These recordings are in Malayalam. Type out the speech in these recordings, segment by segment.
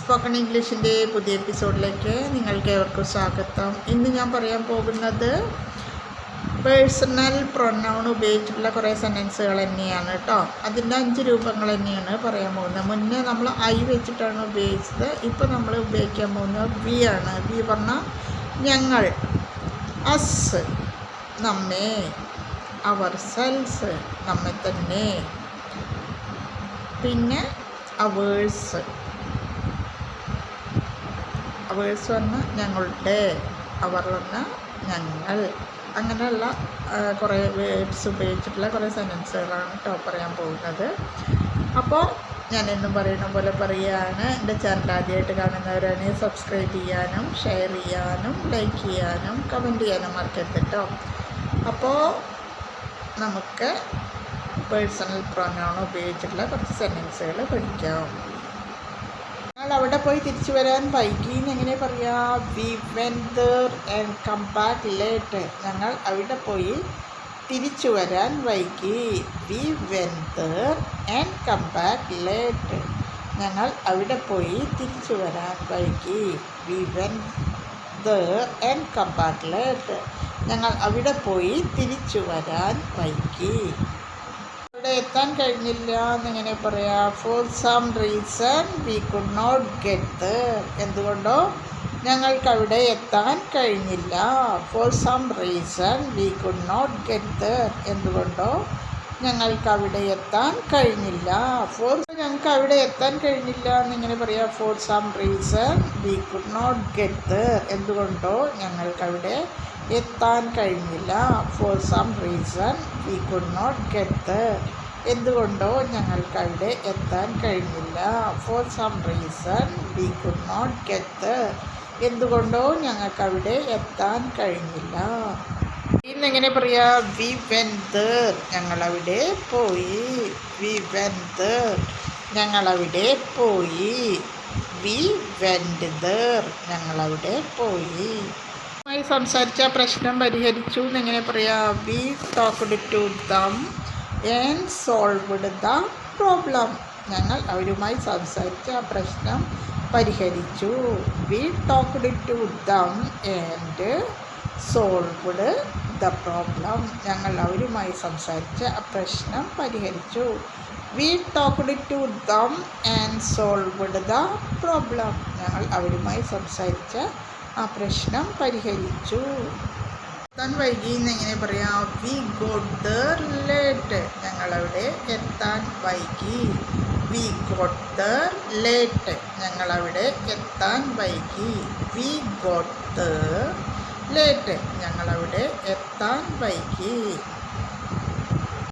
സ്പോക്കൺ ഇംഗ്ലീഷിന്റെ പുതിയ എപ്പിസോഡിലേക്ക് നിങ്ങൾക്ക് ഏവർക്കും സ്വാഗതം. ഇന്ന് ഞാൻ പറയാൻ പോകുന്നത് പേഴ്സണൽ പ്രൊണൗൺ ഉപയോഗിച്ചിട്ടുള്ള കുറേ സെന്റൻസുകൾ തന്നെയാണ് കേട്ടോ അതിന്റെ അഞ്ച് രൂപങ്ങൾ തന്നെയാണ് പറയാൻ പോകുന്നത്. മുന്നേ നമ്മൾ ഐ വെച്ചിട്ടാണ് ഉപയോഗിച്ചത്. ഇപ്പോൾ നമ്മൾ ഉപയോഗിക്കാൻ പോകുന്നത് വി ആണ്. വി പറഞ്ഞാൽ ഞങ്ങൾ അസ് നമ്മെ അവർ സെൽസ് നമ്മെ തന്നെ. പിന്നെ അവേഴ്സ് അവേഴ്സ് വന്ന ഞങ്ങളുടെ അവർ വന്ന ഞങ്ങൾ. അങ്ങനെയുള്ള കുറേ വേർഡ്സ് ഉപയോഗിച്ചിട്ടുള്ള കുറേ സെന്റൻസുകളാണ് കേട്ടോ പറയാൻ പോകുന്നത്. അപ്പോൾ ഞാൻ എന്നും പറയുന്ന പോലെ പറയുകയാണ് എന്റെ ചാനൽ ആദ്യമായിട്ട് കാണുന്നവരാണെങ്കിൽ സബ്സ്ക്രൈബ് ചെയ്യാനും ഷെയർ ചെയ്യാനും ലൈക്ക് ചെയ്യാനും കമന്റ് ചെയ്യാനും മറക്കരുത് കേട്ടോ. അപ്പോൾ നമുക്ക് പേഴ്സണൽ പ്രൊനൗൺ ഉപയോഗിച്ചിട്ടുള്ള കുറച്ച് സെന്റൻസുകൾ പഠിക്കാം. ഞങ്ങൾ അവിടെ പോയി തിരിച്ചു വരാൻ വൈകി എന്ന് എങ്ങനെ പറയാ we there and come back late ഞങ്ങൾ അവിടെ പോയി തിരിച്ചു വരാൻ വൈകി. We there and come back late ഞങ്ങൾ അവിടെ പോയി തിരിച്ചു വരാൻ വൈകി. We there and come back late ഞങ്ങൾ അവിടെ പോയി തിരിച്ചു വരാൻ വൈകി. എത്താൻ കഴിഞ്ഞില്ല എന്നിങ്ങനെ പറയാം for some reason we could not get എന്തുകൊണ്ടോ ഞങ്ങൾക്ക് അവിടെ എത്താൻ കഴിഞ്ഞില്ല. For some reason we could not get എന്തുകൊണ്ടോ ഞങ്ങൾക്ക് അവിടെ എത്താൻ കഴിഞ്ഞില്ല. ഫോർ ഞങ്ങൾക്ക് അവിടെ എത്താൻ കഴിഞ്ഞില്ല. എന്നിങ്ങനെ പറയാം for some reason we could not get എന്തുകൊണ്ടോ ഞങ്ങൾക്ക് അവിടെ എത്താൻ കഴിഞ്ഞില്ല. For some reason we could not get എന്തുകൊണ്ടോ ഞങ്ങൾക്ക് അവിടെ എത്താൻ കഴിഞ്ഞില്ല. For some reason we could not get എന്തുകൊണ്ടോ ഞങ്ങൾക്ക് അവിടെ എത്താൻ കഴിഞ്ഞില്ല. ഇന്നെങ്ങനെ പറയാ? വി വെന്ത് ഞങ്ങളവിടെ പോയി. വി വെന്ത് ഞങ്ങളവിടെ പോയി. വി വെൻഡ് ദർ ഞങ്ങളവിടെ പോയി. സംസാരിച്ച പ്രശ്നം പരിഹരിച്ചു. എന്നെങ്ങനെ പറയാ? We talked to them and solved the problem ഞങ്ങൾ അവരുമായി സംസാരിച്ച് ആ പ്രശ്നം പരിഹരിച്ചു. We talked to them and solved the problem ഞങ്ങൾ അവരുമായി സംസാരിച്ച് ആ പ്രശ്നം പരിഹരിച്ചു. We talked to them and solved the problem ഞങ്ങൾ അവരുമായി സംസാരിച്ച് ആ പ്രശ്നം പരിഹരിച്ചു. എത്താൻ വൈകി എന്നെങ്ങനെ പറയാം? We got late. ഞങ്ങളവിടെ എത്താൻ വൈകി. We got late. ഞങ്ങളവിടെ എത്താൻ വൈകി. We got late. ഞങ്ങളവിടെ എത്താൻ വൈകി.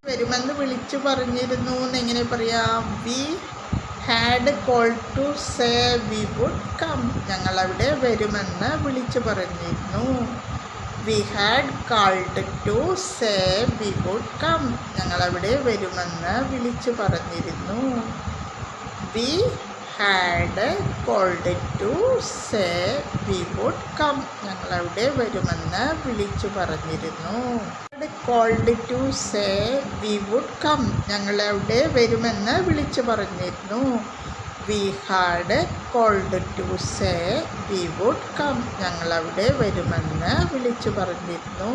വരുമെന്ന് വിളിച്ചു പറഞ്ഞിരുന്നു എന്നെങ്ങനെ പറയാം? We had call to say we would come. ഞങ്ങളവിടെ വരുമെന്ന് വിളിച്ചു പറഞ്ഞിരുന്നു. We had called to say we would come ഞങ്ങളവിടെ വരുമെന്ന് വിളിച്ചു പറഞ്ഞിരുന്നു. We had called to say we would come ഞങ്ങളവിടെ വരുമെന്ന് വിളിച്ചു പറഞ്ഞിരുന്നു. Called to say we would come ഞങ്ങളവിടെ വരുമെന്ന് വിളിച്ചു പറഞ്ഞിരുന്നു. We had called to say we would come ഞങ്ങളവിടെ വരുമെന്ന് വിളിച്ചു പറഞ്ഞിരുന്നു.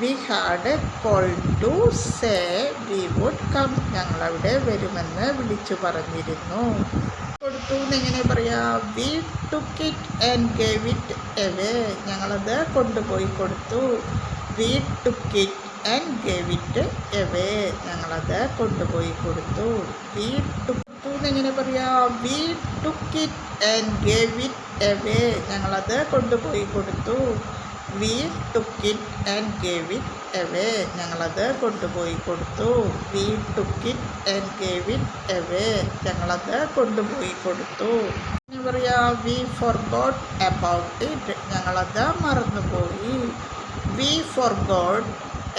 We had called to say we would come ഞങ്ങളവിടെ വരുമെന്ന് വിളിച്ചു പറഞ്ഞിരുന്നു. കൊടുത്തു എന്നെങ്ങനെ പറയാം we took it and gave it away ഞങ്ങളത് കൊണ്ടുപോയി കൊടുത്തു. We took it and gave it away ഞങ്ങളത് കൊണ്ടുപോയി കൊടുത്തു. വി ടുക്ക് എന്നെങ്ങനെ പറയാ we took it and gave it away ഞങ്ങളത് കൊണ്ടുപോയി കൊടുത്തു. We took it and gave it away ഞങ്ങളത് കൊണ്ടുപോയി കൊടുത്തു. We took it and gave it away ഞങ്ങളത് കൊണ്ടുപോയി കൊടുത്തു. എന്ന് പറയാ വി ഫോർഗോട്ട് അബൌട്ട് ഇറ്റ് ഞങ്ങളത് മറന്നുപോയി. വി ഫോർഗോട്ട്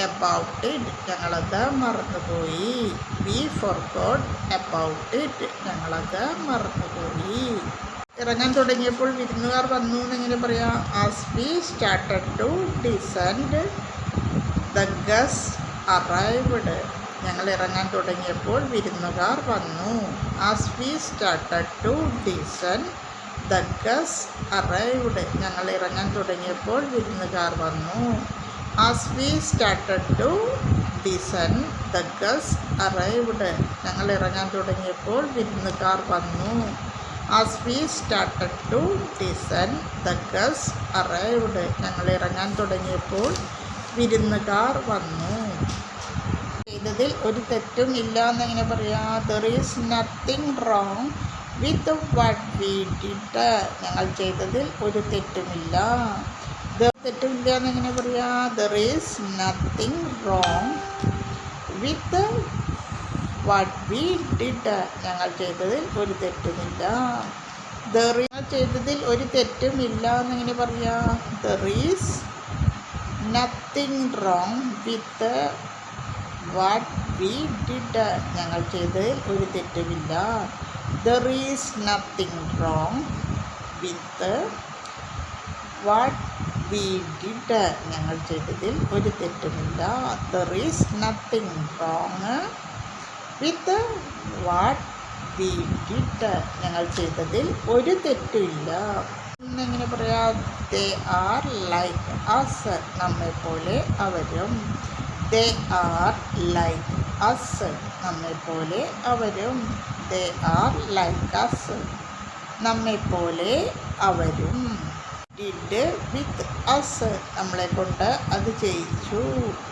അബൌട്ട് ഇറ്റ് ഞങ്ങളത് മറന്നുപോയി. വി ഫോർഗോട്ട് അബൌട്ട് ഇറ്റ് ഞങ്ങളത് മറന്നുപോയി. ഇറങ്ങാൻ തുടങ്ങിയപ്പോൾ വിരുന്നുകാർ വന്നു എന്നിങ്ങനെ പറയാം as we started to descend the guests arrived ഞങ്ങൾ ഇറങ്ങാൻ തുടങ്ങിയപ്പോൾ വിരുന്നുകാർ വന്നു. As we started to descend the guests arrived ഞങ്ങൾ ഇറങ്ങാൻ തുടങ്ങിയപ്പോൾ വിരുന്നുകാർ വന്നു. As we started to descend the guests arrived ഞങ്ങൾ ഇറങ്ങാൻ തുടങ്ങിയപ്പോൾ വിരുന്നുകാർ വന്നു. As we started to descend the guests arrived ഞങ്ങൾ ഇറങ്ങാൻ തുടങ്ങിയപ്പോൾ വിരുന്നുകാർ വന്നു. ചെയ്തതിൽ ഒരു തെറ്റും ഇല്ല എന്നെങ്ങനെ പറയാം. There is nothing wrong with what we did ഞങ്ങൾ ചെയ്തതിൽ ഒരു തെറ്റുമില്ല തെറ്റുമില്ല എന്നെങ്ങനെ പറയാ? There is nothing wrong with what we did ഞങ്ങൾ ചെയ്തതിൽ ഒരു തെറ്റുമില്ല. ദർ ചെയ്തതിൽ ഒരു തെറ്റുമില്ല എന്നെങ്ങനെ പറയാ? There is nothing wrong with what we did ഞങ്ങൾ ചെയ്തതിൽ ഒരു തെറ്റുമില്ല. There is nothing wrong with what we did ഞങ്ങൾ ചെയ്തതിൽ ഒരു തെറ്റുമില്ല. There is nothing wrong with what we did ഞങ്ങൾ ചെയ്തതിൽ ഒരു തെറ്റുമില്ല. എന്നെങ്ങനെ പറയാ? ദേ ആർ ലൈക്ക് അസ് നമ്മെപ്പോലെ അവരും. ദേ ആർ ലൈക്ക് അസ് നമ്മെപ്പോലെ അവരും. ദേ ആർ ലൈക്ക് അസ് നമ്മെപ്പോലെ അവരും. ഡിഡ് വിത്ത് അസ് നമ്മളെ കൊണ്ട് അത് ചെയ്യിച്ചു.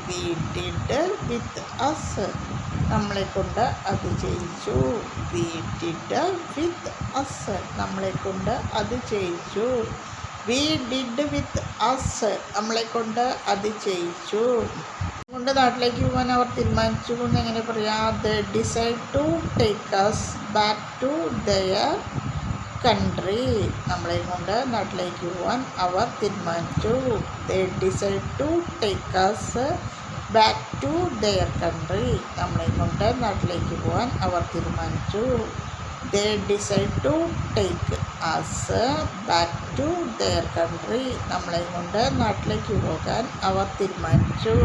വി ഡിഡ് വിത്ത് അസ് നമ്മളെ കൊണ്ട് അത് ചെയ്യിച്ചു. വി ഡിഡ് വിത്ത് അസ് നമ്മളെ കൊണ്ട് അത് ചെയ്യിച്ചു. വി ഡിഡ് വിത്ത് അസ് നമ്മളെ കൊണ്ട് അത് ചെയ്യിച്ചു. കൊണ്ട് നാട്ടിലേക്ക് പോകാൻ അവർ തീരുമാനിച്ചു കൊണ്ട് എങ്ങനെ പറയാം they decide to take us back to their country നമ്മളെ കൊണ്ട് നാട്ടിലേക്ക് പോകാൻ അവർ തീരുമാനിച്ചു. They decide to take us back to their country നമ്മളെ കൊണ്ട് നാട്ടിലേക്ക് പോകാൻ അവർ തീരുമാനിച്ചു. They decide to take us back to their country നമ്മളെ കൊണ്ട് നാട്ടിലേക്ക് പോകാൻ അവർ തീരുമാനിച്ചു.